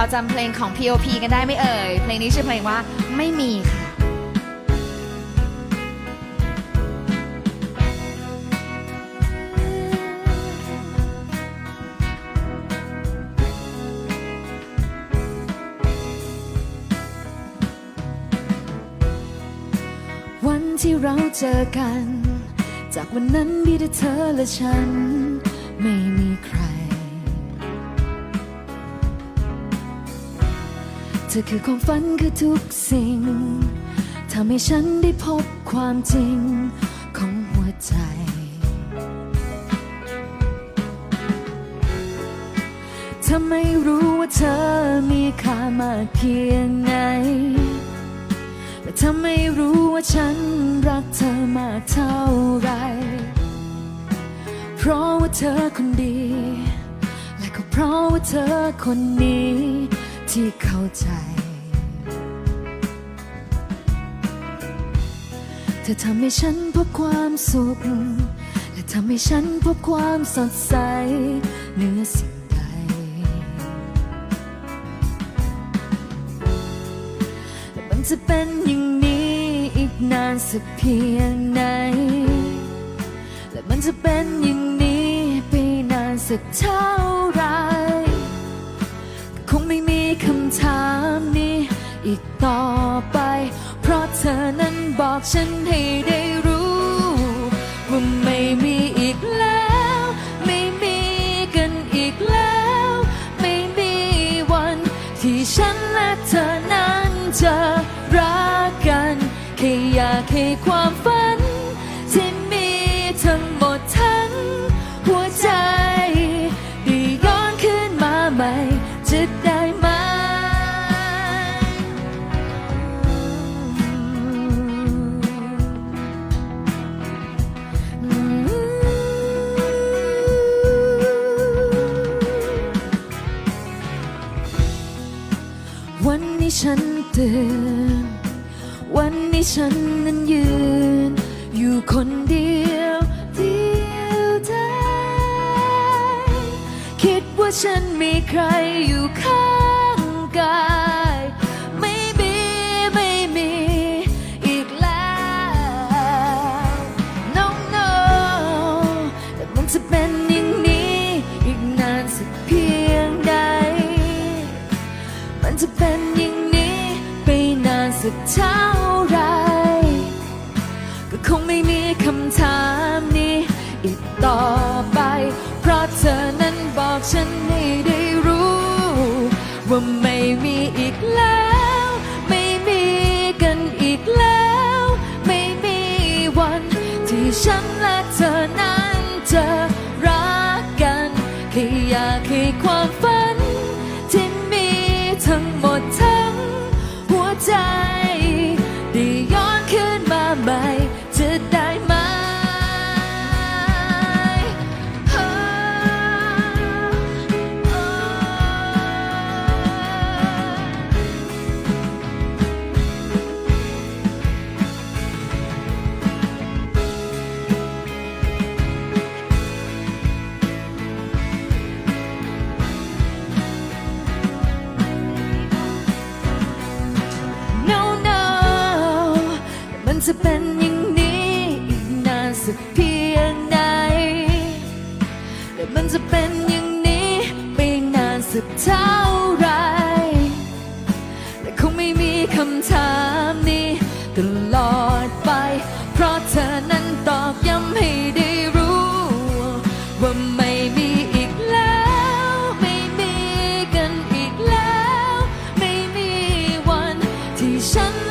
พอจำเพลงของ P.O.P กันได้ไหม่เอ่ย เพลงนี้ชื่อเพลงว่าไม่มีค่ะวันที่เราเจอกัน จากวันนั้นมีแต่เธอและฉัน ไม่มีใคร ธอคือความฝันคือทุกสิ่งทำให้ฉันได้พบความจริงของหัวใจเธอไม่รู้ว่าเธอมีค่ามากเพียงไหนแต่เธอไม่รู้ว่าฉันรักเธอมากเท่าไร เพราะว่าเธอคนดี และก็เพราะว่าเธอคนนี้ ที่เข้าใจ เธอทำให้ฉันพบความสุข และทำให้ฉันพบความสดใสเหนือสิ่งใดแต่มันจะเป็นอย่างนี้อีกนานสักเพียงไหน และมันจะเป็นอย่างนี้ไปนานสักเท่าไร อีกต่อไป เพราะเธอนั้นบอกฉันให้ได้รู้ ว่าไม่มี ฉันตื่น วันนี้ฉันนั้นยืน อยู่คนเดียวเดียวดายคิดว่าฉันมีใครอยู่ข้างกาย ไม่มีไม่มีอีกแล้ว no no แต่มันจะเป็นอย่างนี้ อีกนานสักเพียงใด มันจะเป็น สักเท่าไร ก็คงไม่มีคำถามนี้อีกต่อไป เพราะเธอนั้นบอกฉันให้ได้รู้ ว่าไม่มีอีกแล้ว ไม่มีกันอีกแล้ว ไม่มีวัน ที่ฉันและเธอนั้นจะรักกันแค่อยากให้ความฝันที่มีทั้งหมด จะเป็นอย่างนี้อีกนานสักเพียงไหนและมันจะเป็นอย่างนี้ไปนานสักเท่าไรและคงไม่มีคำถามนี้ตลอดไป เพราะเธอนั้นตอกย้ำให้ได้รู้ ว่าไม่มีอีกแล้ว ไม่มีกันอีกแล้ว ไม่มีวันที่ฉัน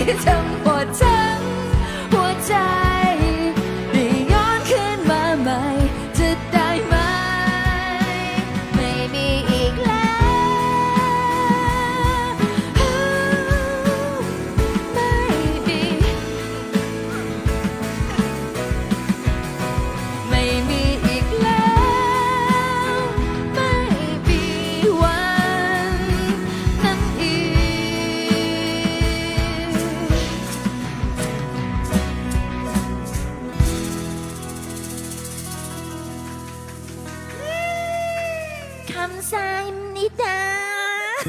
มีทั้งหมด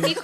dijo